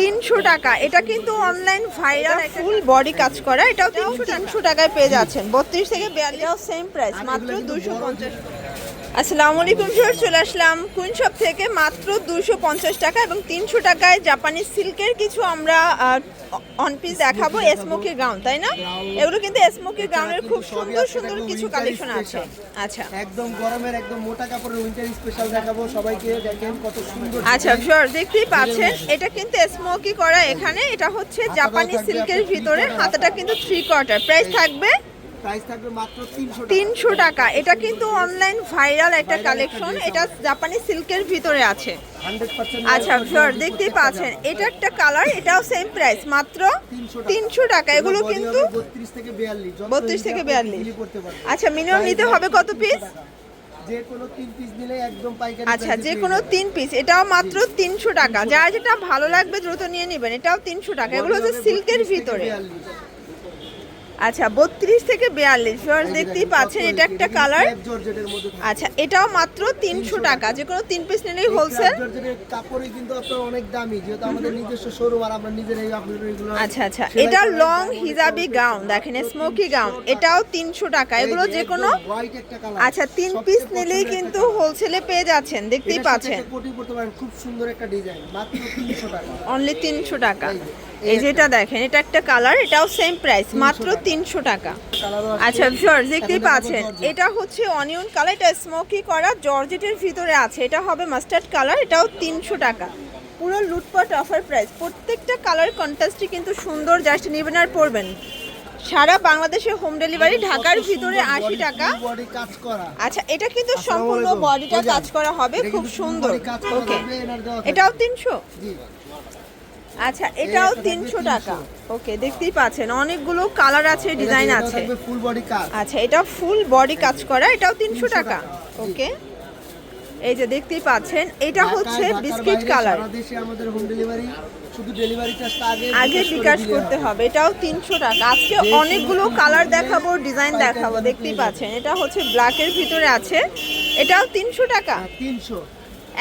তিনশো টাকা। এটা কিন্তু অনলাইন ভাইরাল ফুল বডি কাজ করা। এটাও তিনশো টাকায় পেয়ে যাচ্ছেন। বত্রিশ থেকে বিয়াল্লিশ সেম প্রাইস মাত্র দুশো পঞ্চাশ। আসসালামু আলাইকুম স্যার চলে আসলাম কুইন শপ থেকে মাত্র দুশো পঞ্চাশ টাকা এবং তিনশো টাকায় জাপানি সিল্কের কিছু আমরা অন পিস দেখাবো স্মোকি গাউন তাই না? এগুলো কিন্তু স্মোকি গাউনের খুব সুন্দর সুন্দর কিছু কালেকশন আছে। আচ্ছা। একদম গরমের একদম মোটা কাপড়ের উইন্টার স্পেশাল দেখাবো সবাইকে দেখেন কত সুন্দর আচ্ছা শিওর দেখতেই পাচ্ছেন এটা কিন্তু স্মোকি করা এখানে এটা হচ্ছে জাপানি সিল্কের ভিতরে হাতাটা কিন্তু থ্রি কোয়ার্টার প্রাইস থাকবে তিনশো টাকা। এটা কিন্তু অনলাইন ভাইরাল একটা কালেকশন এটা জাপানি সিল্কের ভিতরে আছে। আচ্ছা দেখতেই পাচ্ছেন। এটা একটা কালার এটাও সেম প্রাইস মাত্র তিনশো টাকা। এগুলো কিন্তু বত্রিশ থেকে বিয়াল্লিশ। 32 থেকে 42 করতে পারবে। আচ্ছা মিনিমাম নিতে হবে কত পিস যে কোনো তিন পিস নিলে একদম পাইকারি আচ্ছা যে কোনো তিন পিস এটাও মাত্র তিনশো টাকা। যা যেটা ভালো লাগবে দ্রুত নিয়ে নেবেন। এটাও তিনশো টাকা। এগুলো হচ্ছে সিল্কের ভিতরে। 42 আচ্ছা বত্রিশ থেকে বিয়াল্লিশ। ভিউয়ার্স দেখতেই পাচ্ছেন এটা একটা কালার। আচ্ছা এটাও মাত্র তিনশো টাকা। যে কোনো তিন পিস নিলেই হোলসেল কাপড়ই কিন্তু আপনার অনেক দামি যেহেতু আমাদের নিজস্ব শোরুম আর আমরা আপনাদের আচ্ছা আচ্ছা। এটা লং হিজাবি গাউন দেখেন স্মোকি গাউন এটাও তিনশো টাকা। এগুলো যে কোনো আচ্ছা তিন পিস নিলেই কিন্তু হোলসেলে পেয়ে যাচ্ছেন দেখতেই পাচ্ছেন। খুব সুন্দর একটা ডিজাইন মাত্র 300 টাকা। অনলি তিনশো টাকা। এই যেটা দেখেন এটা একটা কালার এটাও সেম প্রাইস মাত্র তিনশো টাকা। আচ্ছা ভিউয়ার্স দেখতেই পাচ্ছেন এটা হচ্ছে অনিয়ন কালার এটা স্মোকি করা জর্জেটের ভিতরে আছে এটা হবে মাস্টার্ড কালার এটাও তিনশো টাকা। পুরো লুটপাট অফার প্রাইস প্রত্যেকটা কালার কন্ট্রাস্টই কিন্তু সুন্দর জাস্ট নেবেন আর পরবেন। সারা বাংলাদেশে হোম ডেলিভারি ঢাকার ভিতরে আশি টাকা। আচ্ছা এটা কিন্তু সম্পূর্ণ বডিটা কাজ করা হবে খুব সুন্দর। ওকে। এটাও তিনশো? জি। আচ্ছা এটাও তিনশো 300 টাকা। ওকে দেখতেই পাচ্ছেন অনেকগুলো কালার আছে ডিজাইন আছে। ফুল বডি কাজ। আচ্ছা এটা ফুল বডি কাজ করা এটাও তিনশো 300 টাকা। ওকে এই যে দেখতেই পাচ্ছেন এটা হচ্ছে বিস্কিট কালার। আমাদের হোম ডেলিভারি শুধু ডেলিভারি চার্জটা আগে আগে বিকাশ করতে হবে। এটাও তিনশো টাকা। আজকে অনেকগুলো কালার দেখাবো ডিজাইন দেখাবো দেখতেই পাচ্ছেন। এটা হচ্ছে ব্ল্যাকের ভিতরে আছে এটাও তিনশো টাকা। হ্যাঁ, 300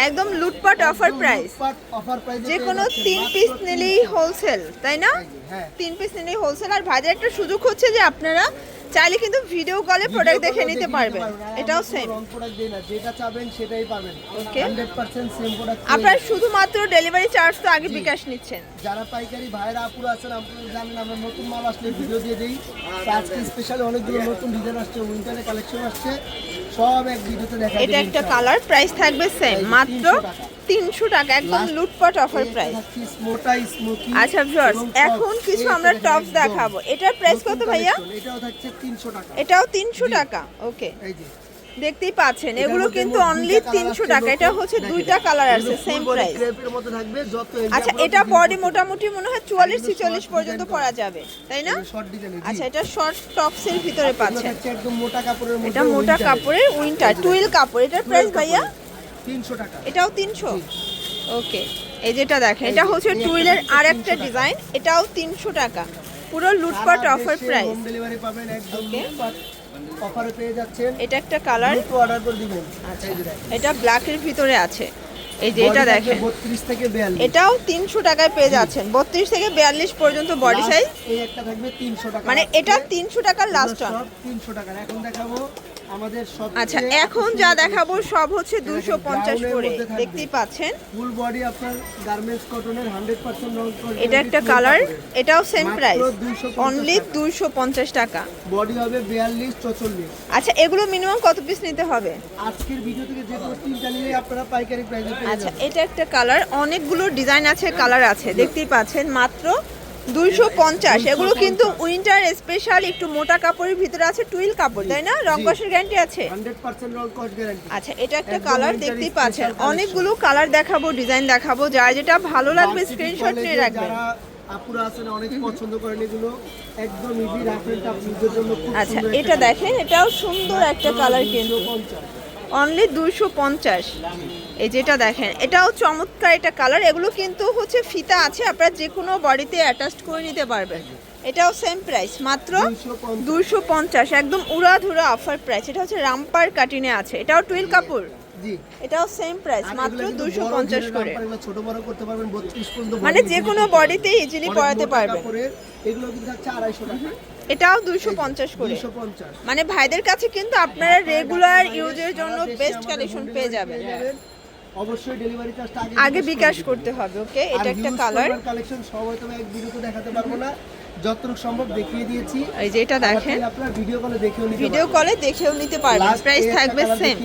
একদম লুটপাট অফার প্রাইস যে কোনো তিন পিস নিলেই হোলসেল তাই না? হ্যাঁ তিন পিস নিলেই হোলসেল আর ভাইদের একটা সুযোগ হচ্ছে যে আপনারা চাইলে কিন্তু ভিডিও কলে প্রোডাক্ট দেখে নিতে পারবেন। এটাও সেম যেটা চাবেন সেটাই পাবেন। Okay. 100% সেম প্রোডাক্ট আপনারা শুধুমাত্র ডেলিভারি চার্জ তো আগে বিকাশ নিচ্ছেন। যারা পাইকারি ভাইরা আপুরা আছেন আপনারা জানেন আমরা নতুন মাল আসলে ভিডিও দিয়ে দেই। আজকে স্পেশালি অনেকগুলো নতুন ডিজাইন আসছে উইন্টারে কালেকশন আসছে। সব এক ভিডিওতে দেখা এটা একটা কালার প্রাইস থাকবে সেম মাত্র 300 টাকা। তিনশো টাকা একদম লুটপাট অফার প্রাইস মোটা স্মোকি আচ্ছা ভিউয়ার্স এখন কিছু আমরা টপস দেখাবো। এটার প্রাইস কত ভাইয়া? এটাও থাকছে 300 টাকা। এটাও তিনশো টাকা ওকে এই যে দেখতেই পাচ্ছেন এগুলো কিন্তু অনলি তিনশো টাকা এটা হচ্ছে দুইটা কালার আছে সেম প্রাইস আচ্ছা এটা বডি মোটামুটি মনে হয় চুয়াল্লিশ ছিচল্লিশ পর্যন্ত পরা যাবে তাই না? আচ্ছা এটা শর্ট টপসের ভিতরে পাচ্ছেন। এটা মোটা কাপড়ের উইন্টার টুইল কাপড়। এটার প্রাইস ভাইয়া? 300 টাকা। এটাও তিনশো? ওকে এই যেটা দেখেন এটা হচ্ছে টুইলের আর একটা ডিজাইন এটাও তিনশো টাকা। পুরো লুটপাট অফার প্রাইস হোম ডেলিভারি পাবেন একদম. অফারে পেয়ে যাচ্ছেন। এটা একটা কালার অর্ডার করে দিবেন আচ্ছা। এটা ব্ল্যাক এর ভিতরে আছে। এই যে এটা দেখেন। 32 থেকে 42 এটাও তিনশো টাকায় পেয়ে যাচ্ছেন। বত্রিশ থেকে বিয়াল্লিশ পর্যন্ত বডি সাইজ এই একটা থাকবে 300 টাকা। মানে এটা তিনশো টাকার লাস্ট সব অন 300 টাকা এখন দেখাবো আমাদের সব আচ্ছা এখন যা দেখাবো সব হচ্ছে দুশো পঞ্চাশ করে দেখতেই পাচ্ছেন? ফুল বডি আপনার গার্মেন্টস কটনের 100% রং এটা একটা কালার এটাও সেম প্রাইস অনলি দুশো পঞ্চাশ টাকা। বডি হবে 42 44 আচ্ছা এগুলো মিনিমাম কত পিস নিতে হবে? আজকের ভিডিও থেকে যে কোনো তিনটা নিলে আপনারা পাইকারি প্রাইসে পেয়ে আচ্ছা এটা একটা কালার অনেকগুলো ডিজাইন আছে কালার আছে দেখতেই পাচ্ছেন মাত্র দুইশো পঞ্চাশ। এগুলো কিন্তু উইন্টার স্পেশাল একটু মোটা কাপড়ের ভিতরে আছে টুইল কাপড় তাই না? রং কষের গ্যারান্টি আছে? 100% রং কস্ট গ্যারান্টি। আচ্ছা এটা একটা কালার দেখতেই পাচ্ছেন। অনেকগুলো কালার দেখাবো ডিজাইন দেখাবো যার যেটা ভালো লাগবে স্ক্রিনশট নিয়ে রাখবেন। আপুরা আছেন অনেক পছন্দ করেন এগুলো একদম ইজি রাখেন নিজের জন্য আচ্ছা এটা দেখেন এটাও সুন্দর একটা কালার কিন্তু। অনলি দুইশো পঞ্চাশ। এই যেটা দেখেন এটাও চমৎকার এটা কালার এগুলো কিন্তু হচ্ছে ফিতা আছে আপনারা যে কোনো বডিতে অ্যাটাচ করে নিতে পারবেন। এটাও সেম প্রাইস মাত্র দুইশো পঞ্চাশ একদম উড়াধুরা অফার প্রাইস এটা হচ্ছে রামপার কাটিনে আছে এটাও টুইল কাপড়। এটাও সেম প্রাইস মাত্র এগুলো কিন্তু দুশো বড় পঞ্চাশ ঘেরের করে। রামপার, এগুলো ছোট বড় করতে পারবেন 32 পর্যন্ত মানে যে কোনো বডিতে ইজিলি পরাতে পারবেন। এগুলো কিন্তু থাকছে আড়াইশো টাকা। এটাও দুশো পঞ্চাশ করে। 250 মানে ভাইদের কাছে কিন্তু আপনারা রেগুলার ইউজের জন্য বেস্ট কালেকশন পেয়ে যাবেন। অবশ্যই ডেলিভারি চার্জটা আগে বিকাশ করতে হবে। ওকে? এটা একটা কালার কালেকশন সবাই তো এক ভিডিওতে দেখাতে পারব না। যতটুকু সম্ভব দেখিয়ে দিয়েছি। এই যে এটা দেখেন। আপনারা ভিডিও কলে দেখেও নিতে ভিডিও কলে দেখেও নিতে পারবেন। প্রাইস থাকবে সেম।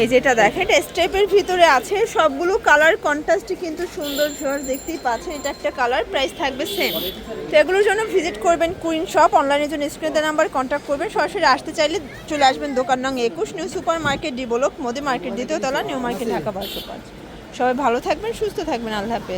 এই যেটা দেখেন এটা স্টেপের ভিতরে আছে সবগুলো কালার কন্ট্রাস্টই কিন্তু সুন্দর ভিউয়ার দেখতেই পাচ্ছেন। এটা একটা কালার প্রাইস থাকবে সেম তো এগুলোর জন্য ভিজিট করবেন কুইন শপ অনলাইনের জন্য স্ক্রিনে নাম্বার কন্ট্যাক্ট করবেন। সরাসরি আসতে চাইলে চলে আসবেন দোকান নং একুশ new super market D block Modi market দ্বিতীয় তলা নিউ মার্কেট ঢাকা বারোশো পাঁচ সবাই ভালো থাকবেন সুস্থ থাকবেন। আল্লাহ হাফেজ।